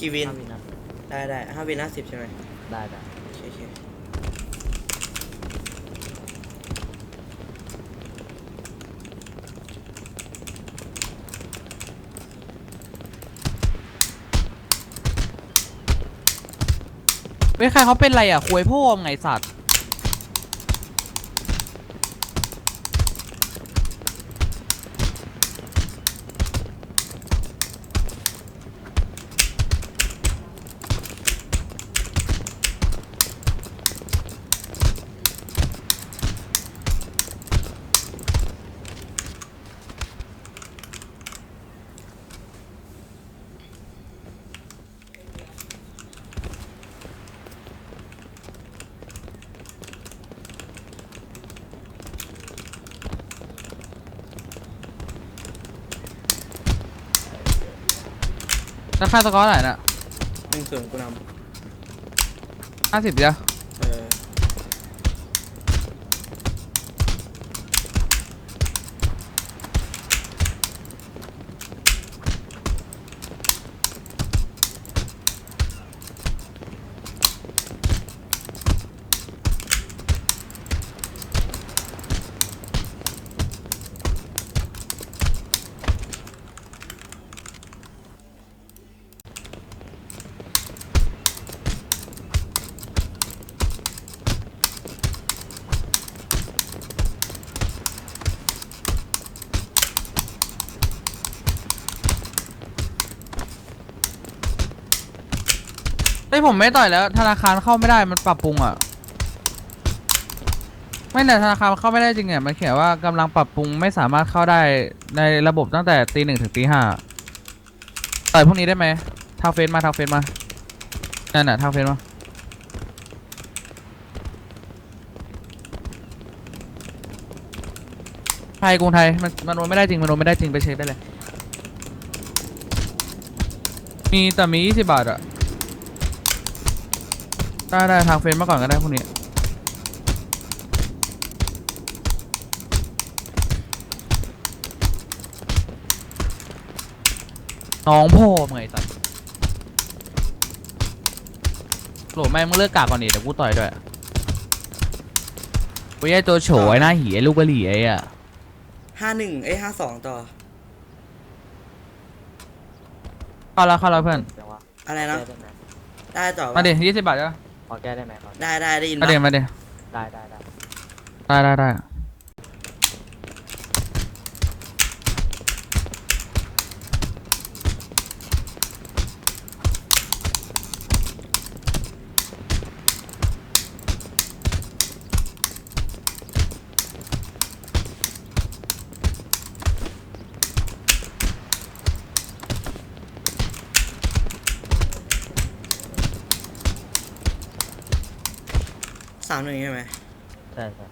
กี่วิน ห้าวินนะได้ได้ห้าวินห้าสิบใช่ไหมได้ได้โอเคโอเคเว้ยใครเขาเป็นไรอะควยพ่อมไงสัตว์ แล้วค่าสกอร์เท่าไหร่น่ะหนึ่งศูนย์กูนห้าสิบเดียวำเออ เฮ้ยผมไม่ต่อยแล้ว ธนาคารเข้าไม่ได้มันปรับปรุงอะ ไม่แต่ธนาคารเข้าไม่ได้จริงเนี่ยมันเขียนว่ากำลังปรับปรุงไม่สามารถเข้าได้ในระบบตั้งแต่ตีหนึ่งถึงตีห้าต่อยพวกนี้ได้ไหมทางเฟซมาทางเฟซมานั่นน่ะทางเฟซมาไทยกรุงไทยมันมันโอนไม่ได้จริงมันโอนไม่ได้จริงไปเช็คได้เลย มีแต่มียี่สิบบาทอะ ได้ได้ทางเฟซมาก่อนก็ได้พวกนี้น้องพ่อมึงไงสัสโหลแม่งมึงเลิกกากก่อนดิเดี๋ยวกูต่อยด้วยกูยัยตัวโฉไอ้หน้าหีไอ้ลูกบะหรี่ไอ้อะห้าหนึ่งเอ้ยห้าสองต่อ เข้าแล้วเข้าแล้วเพื่อนจังหวะอะไรแก้นะได้ไหมได้ต่อปะมาดิยี่สิบบาทจ้ะ พอแก้ได้ไหมพอได้ได้ได้ยินมาปะดิมาดิได้ได้ได้ ได้ได้ได้ สามหนึ่งใช่ไหมใช่ใช่